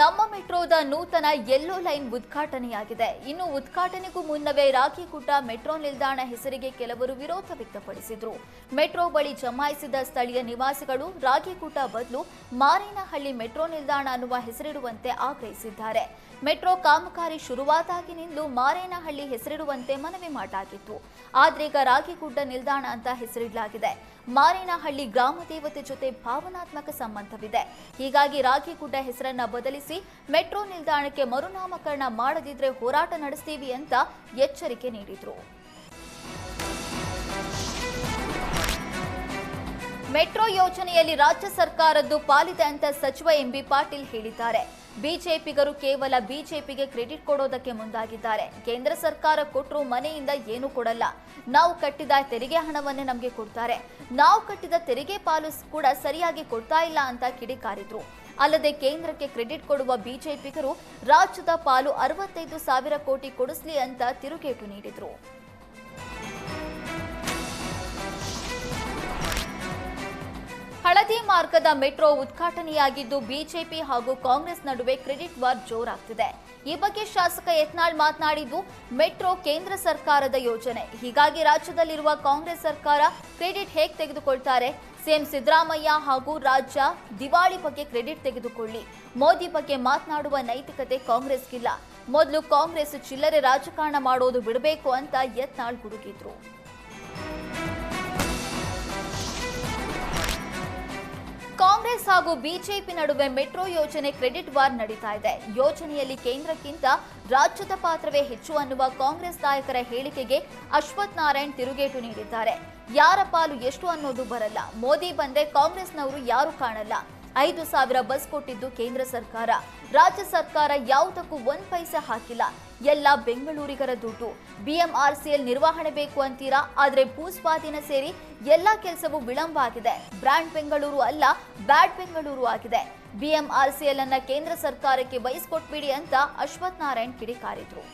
ನಮ್ಮ ಮೆಟ್ರೋದ ನೂತನ yellow line ಉದ್ಘಾಟನೆಯಾಗಿದೆ. ಇನ್ನು ಉದ್ಘಾಟನೆಗೂ ಮುನ್ನವೇ ರಾಖಿಗುಡ್ಡ ಮೆಟ್ರೋ ನಿಲ್ದಾಣ ಹೆಸರಿಗೆ ಕೆಲವರು ವಿರೋಧ ವ್ಯಕ್ತಪಡಿಸಿದ್ರು. ಮೆಟ್ರೋ ಬಳಿ ಜಮಾಯಿಸಿದ ಸ್ಥಳೀಯ ನಿವಾಸಿಗಳು ರಾಗಿಗುಡ್ಡ ಬದಲು ಮಾರೇನಹಳ್ಳಿ ಮೆಟ್ರೋ ನಿಲ್ದಾಣ ಅನ್ನುವ ಹೆಸರಿಡುವಂತೆ ಆಗ್ರಹಿಸಿದ್ದಾರೆ. ಮೆಟ್ರೋ ಕಾಮಗಾರಿ ಶುರುವಾದಾಗಿನಿಂದಲೂ ಮಾರೇನಹಳ್ಳಿ ಹೆಸರಿಡುವಂತೆ ಮನವಿ ಮಾಡಲಾಗಿತ್ತು. ಆದ್ರೀಗ ರಾಗಿಗುಡ್ಡ ನಿಲ್ದಾಣ ಅಂತ ಹೆಸರಿಡಲಾಗಿದೆ. ಮಾರೇನಹಳ್ಳಿ ಗ್ರಾಮ ದೇವತೆ ಜೊತೆ ಭಾವನಾತ್ಮಕ ಸಂಬಂಧವಿದೆ. ಹೀಗಾಗಿ ರಾಗಿಗುಡ್ಡ ಹೆಸರನ್ನ ಬದಲಿಸಿ ಮೆಟ್ರೋ ನಿಲ್ದಾಣಕ್ಕೆ ಮರುನಾಮಕರಣ ಮಾಡದಿದ್ರೆ ಹೋರಾಟ ನಡೆಸ್ತೀವಿ ಅಂತ ಎಚ್ಚರಿಕೆ ನೀಡಿದ್ರು. ಮೆಟ್ರೋ ಯೋಜನೆಯಲ್ಲಿ ರಾಜ್ಯ ಸರ್ಕಾರದ್ದು ಪಾಲಿದೆ ಅಂತ ಸಚಿವ ಎಂಬಿ ಪಾಟೀಲ್ ಹೇಳಿದ್ದಾರೆ. ಬಿಜೆಪಿಗರು ಕೇವಲ ಬಿಜೆಪಿಗೆ ಕ್ರೆಡಿಟ್ ಕೊಡೋದಕ್ಕೆ ಮುಂದಾಗಿದ್ದಾರೆ. ಕೇಂದ್ರ ಸರ್ಕಾರ ಕೊಟ್ಟರು ಮನೆಯಿಂದ ಏನು ಕೊಡಲ್ಲ. ನಾವು ಕಟ್ಟಿದ ತೆರಿಗೆ ಹಣವನ್ನೇ ನಮಗೆ ಕೊಡ್ತಾರೆ. ನಾವು ಕಟ್ಟಿದ ತೆರಿಗೆ ಪಾಲು ಕೂಡ ಸರಿಯಾಗಿ ಕೊಡ್ತಾ ಇಲ್ಲ ಅಂತ ಕಿಡಿಕಾರಿದ್ರು. ಅಲ್ಲದೆ ಕೇಂದ್ರಕ್ಕೆ ಕ್ರೆಡಿಟ್ ಕೊಡುವ ಬಿಜೆಪಿಗರು ರಾಜ್ಯದ ಪಾಲು ಅರವತ್ತೈದು ಸಾವಿರ ಕೋಟಿ ಕೊಡಿಸ್ಲಿ ಅಂತ ತಿರುಗೇಟು ನೀಡಿದ್ರು. ಮಾರ್ಗದ ಮೆಟ್ರೋ ಉದ್ಘಾಟನೆಯಾಗಿದ್ದು ಬಿಜೆಪಿ ಹಾಗೂ ಕಾಂಗ್ರೆಸ್ ನಡುವೆ ಕ್ರೆಡಿಟ್ ವಾರ್ ಜೋರಾಗ್ತಿದೆ. ಈ ಬಗ್ಗೆ ಶಾಸಕ ಯತ್ನಾಳ್ ಮಾತನಾಡಿದ್ದು, ಮೆಟ್ರೋ ಕೇಂದ್ರ ಸರ್ಕಾರದ ಯೋಜನೆ. ಹೀಗಾಗಿ ರಾಜ್ಯದಲ್ಲಿರುವ ಕಾಂಗ್ರೆಸ್ ಸರ್ಕಾರ ಕ್ರೆಡಿಟ್ ಹೇಗೆ ತೆಗೆದುಕೊಳ್ತಾರೆ? ಸಿಎಂ ಸಿದ್ದರಾಮಯ್ಯ ಹಾಗೂ ರಾಜ್ಯ ದಿವಾಳಿ ಬಗ್ಗೆ ಕ್ರೆಡಿಟ್ ತೆಗೆದುಕೊಳ್ಳಿ. ಮೋದಿ ಬಗ್ಗೆ ಮಾತನಾಡುವ ನೈತಿಕತೆ ಕಾಂಗ್ರೆಸ್ಗಿಲ್ಲ. ಮೊದಲು ಕಾಂಗ್ರೆಸ್ ಚಿಲ್ಲರೆ ರಾಜಕಾರಣ ಮಾಡೋದು ಬಿಡಬೇಕು ಅಂತ ಯತ್ನಾಳ್ ಗುಡುಗಿದ್ರು. ಹಾಗೂ ಬಿಜೆಪಿ ನಡುವೆ ಮೆಟ್ರೋ ಯೋಜನೆ ಕ್ರೆಡಿಟ್ ವಾರ್ ನಡೀತಾ ಇದೆ. ಯೋಜನೆಯಲ್ಲಿ ಕೇಂದ್ರಕ್ಕಿಂತ ರಾಜ್ಯದ ಪಾತ್ರವೇ ಹೆಚ್ಚು ಅನ್ನುವ ಕಾಂಗ್ರೆಸ್ ನಾಯಕರ ಹೇಳಿಕೆಗೆ ಅಶ್ವಥ್ ನಾರಾಯಣ್ ತಿರುಗೇಟು ನೀಡಿದ್ದಾರೆ. ಯಾರ ಪಾಲು ಎಷ್ಟು ಅನ್ನೋದು ಬರಲ್ಲ. ಮೋದಿ ಬಂದ್ರೆ ಕಾಂಗ್ರೆಸ್ನವರು ಯಾರು ಕಾಣಲ್ಲ. ಐದು ಸಾವಿರ ಬಸ್ ಕೊಟ್ಟಿದ್ದು ಕೇಂದ್ರ ಸರ್ಕಾರ. ರಾಜ್ಯ ಸರ್ಕಾರ ಯಾವುದಕ್ಕೂ ಒಂದ್ ಪೈಸೆ ಹಾಕಿಲ್ಲ. ಎಲ್ಲ ಬೆಂಗಳೂರಿಗರ ದುಡ್ಡು. ಬಿಎಂಆರ್ಸಿಎಲ್ ನಿರ್ವಹಣೆ ಬೇಕು ಅಂತೀರಾ? ಆದ್ರೆ ಭೂಸ್ವಾಧೀನ ಸೇರಿ ಎಲ್ಲಾ ಕೆಲಸವೂ ವಿಳಂಬ ಆಗಿದೆ. ಬ್ರ್ಯಾಂಡ್ ಬೆಂಗಳೂರು ಅಲ್ಲ, ಬ್ಯಾಡ್ ಬೆಂಗಳೂರು ಆಗಿದೆ. ಬಿಎಂಆರ್ಸಿಎಲ್ ಅನ್ನ ಕೇಂದ್ರ ಸರ್ಕಾರಕ್ಕೆ ವಹಿಸ್ಕೊಟ್ಬಿಡಿ ಅಂತ ಅಶ್ವಥ್ ನಾರಾಯಣ್ ಕಿಡಿಕಾರಿದ್ರು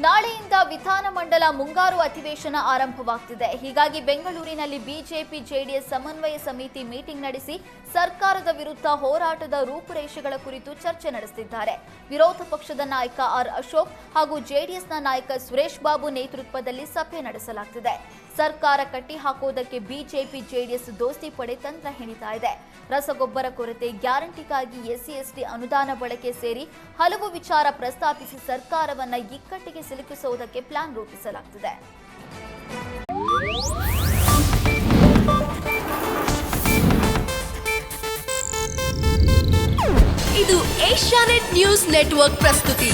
ನಾಳೆಯಿಂದ ವಿಧಾನಮಂಡಲ ಮುಂಗಾರು ಅಧಿವೇಶನ ಆರಂಭವಾಗ್ತಿದೆ. ಹೀಗಾಗಿ ಬೆಂಗಳೂರಿನಲ್ಲಿ ಬಿಜೆಪಿ, ಜೆಡಿಎಸ್ ಸಮನ್ವಯ ಸಮಿತಿ ಮೀಟಿಂಗ್ ನಡೆಸಿ ಸರ್ಕಾರದ ವಿರುದ್ಧ ಹೋರಾಟದ ರೂಪುರೇಷೆಗಳ ಕುರಿತು ಚರ್ಚೆ ನಡೆಸುತ್ತಿದ್ದಾರೆ ವಿರೋಧ ಪಕ್ಷದ ನಾಯಕ ಆರ್ ಅಶೋಕ್ ಹಾಗೂ ಜೆಡಿಎಸ್ನ ನಾಯಕ ಸುರೇಶ್ ಬಾಬು ನೇತೃತ್ವದಲ್ಲಿ ಸಭೆ ನಡೆಸಲಾಗ್ತಿದೆ. ಸರ್ಕಾರ ಕಟ್ಟಿಹಾಕುವುದಕ್ಕೆ ಬಿಜೆಪಿ, ಜೆಡಿಎಸ್ ದೋಸ್ತಿ ಪಡೆ ತಂತ್ರ ಹೆಣಿತಾ ಇದೆ. ರಸಗೊಬ್ಬರ ಕೊರತೆ ಗ್ಯಾರಂಟಿಗಾಗಿ ಎಸ್ಸಿ, ಎಸ್ಟಿ ಅನುದಾನ ಬಳಕೆ ಸೇರಿ ಹಲವು ವಿಚಾರ ಪ್ರಸ್ತಾಪಿಸಿ ಸರ್ಕಾರವನ್ನ ಇಕ್ಕಟ್ಟಿಗೆ ಸಿಲುಕಿಸುವುದಕ್ಕೆ ಪ್ಲಾನ್ ರೂಪಿಸಲಾಗ್ತಿದೆ. ಇದು ಏಷ್ಯಾನೆಟ್ ನ್ಯೂಸ್ ನೆಟ್ವರ್ಕ್ ಪ್ರಸ್ತುತಿ.